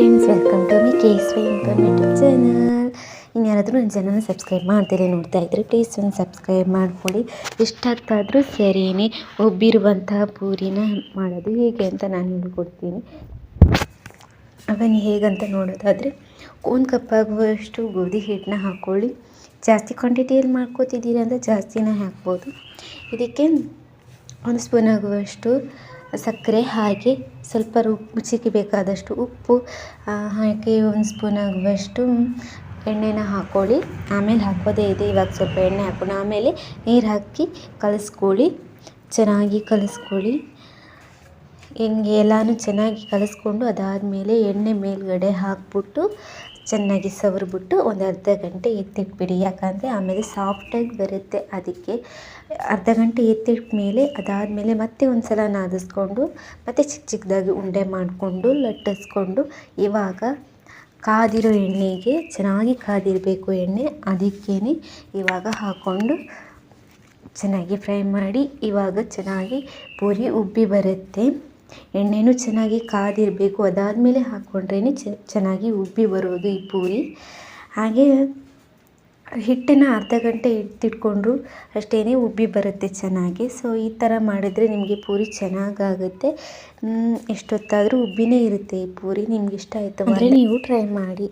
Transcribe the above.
Friends welcome to my case YouTube channel ಇನ್ಯಾರಾದರೂ ನನ್ನ ಚಾನಲ್ನ subscribe ಮಾಡ್ತೀರಿ, ನೋಡ್ತಾ ಇದ್ದರೆ ಪ್ಲೀಸ್ ಒಂದು ಸಬ್ಸ್ಕ್ರೈಬ್ ಮಾಡಿಕೊಳ್ಳಿ ಎಷ್ಟಾಗ್ತಾದರೂ ಸರಿಯೇ ಒಬ್ಬಿರುವಂತಹ ಪೂರಿನ ಮಾಡೋದು ಹೇಗೆ ಅಂತ ನಾನು ಹೇಳ್ಕೊಡ್ತೀನಿ. ಅವನು ಹೇಗಂತ ನೋಡೋದಾದರೆ, ಒಂದು ಕಪ್ಪಾಗುವಷ್ಟು ಗೋಧಿ ಹಿಟ್ಟನ್ನ ಹಾಕ್ಕೊಳ್ಳಿ ಜಾಸ್ತಿ ಕ್ವಾಂಟಿಟಿಯಲ್ಲಿ ಮಾಡ್ಕೋತಿದ್ದೀರಿ ಅಂದರೆ ಜಾಸ್ತಿನೇ ಹಾಕ್ಬೋದು. ಇದಕ್ಕೆ ಒಂದು ಸ್ಪೂನ್ ಆಗುವಷ್ಟು ಸಕ್ಕರೆ ಹಾಗೆ ಸ್ವಲ್ಪ ರುಚಿಗೆ ಬೇಕಾದಷ್ಟು ಉಪ್ಪು ಹಾಕಿ ಒಂದು ಸ್ಪೂನ್ ಆಗುವಷ್ಟು ಎಣ್ಣೆನ ಹಾಕ್ಕೊಳ್ಳಿ ಆಮೇಲೆ ಹಾಕೋದೇ ಇದೆ. ಇವಾಗ ಸ್ವಲ್ಪ ಎಣ್ಣೆ ಹಾಕ್ಕೊಂಡು ಆಮೇಲೆ ನೀರು ಹಾಕಿ ಕಲಿಸ್ಕೊಳ್ಳಿ. ಚೆನ್ನಾಗಿ ಕಲಿಸ್ಕೊಳ್ಳಿ. ಹಿಂಗೆ ಎಲ್ಲಾನು ಚೆನ್ನಾಗಿ ಕಲಿಸ್ಕೊಂಡು ಅದಾದಮೇಲೆ ಎಣ್ಣೆ ಮೇಲುಗಡೆ ಹಾಕ್ಬಿಟ್ಟು ಚೆನ್ನಾಗಿ ಸವರ್ಬಿಟ್ಟು ಒಂದು ಅರ್ಧ ಗಂಟೆ ಎತ್ತಿಟ್ಬಿಡಿ. ಯಾಕಂದರೆ ಆಮೇಲೆ ಸಾಫ್ಟಾಗಿ ಬರುತ್ತೆ ಅದಕ್ಕೆ. ಅರ್ಧ ಗಂಟೆ ಎತ್ತಿಟ್ಟ ಮೇಲೆ ಅದಾದಮೇಲೆ ಮತ್ತೆ ಒಂದು ಸಲ ನಾದಿಸ್ಕೊಂಡು, ಮತ್ತೆ ಚಿಕ್ಕ ಚಿಕ್ಕದಾಗಿ ಉಂಡೆ ಮಾಡಿಕೊಂಡು, ಲಟ್ಟಿಸ್ಕೊಂಡು, ಇವಾಗ ಕಾದಿರೋ ಎಣ್ಣೆಗೆ ಚೆನ್ನಾಗಿ ಕಾದಿರಬೇಕು ಎಣ್ಣೆ ಅದಕ್ಕೇ ಇವಾಗ ಹಾಕ್ಕೊಂಡು ಚೆನ್ನಾಗಿ ಫ್ರೈ ಮಾಡಿ, ಇವಾಗ ಚೆನ್ನಾಗಿ ಪೂರಿ ಉಬ್ಬಿ ಬರುತ್ತೆ. ಎಣ್ಣೆನೂ ಚೆನ್ನಾಗಿ ಕಾದಿರಬೇಕು. ಅದಾದಮೇಲೆ ಹಾಕ್ಕೊಂಡ್ರೇ ಚೆನ್ನಾಗಿ ಉಬ್ಬಿ ಬರೋದು ಈ ಪೂರಿ. ಹಾಗೆ ಹಿಟ್ಟನ್ನು ಅರ್ಧ ಗಂಟೆ ಇಟ್ಟಿಟ್ಕೊಂಡ್ರು ಅಷ್ಟೇ ಉಬ್ಬಿ ಬರುತ್ತೆ ಚೆನ್ನಾಗಿ. ಸೊ ಈ ಥರ ಮಾಡಿದರೆ ನಿಮಗೆ ಪೂರಿ ಚೆನ್ನಾಗಾಗುತ್ತೆ. ಎಷ್ಟೊತ್ತಾದರೂ ಉಬ್ಬಿನೇ ಇರುತ್ತೆ ಈ ಪೂರಿ. ನಿಮ್ಗೆ ಇಷ್ಟ ಆಯಿತು ಅಂದರೆ ನೀವು ಟ್ರೈ ಮಾಡಿ.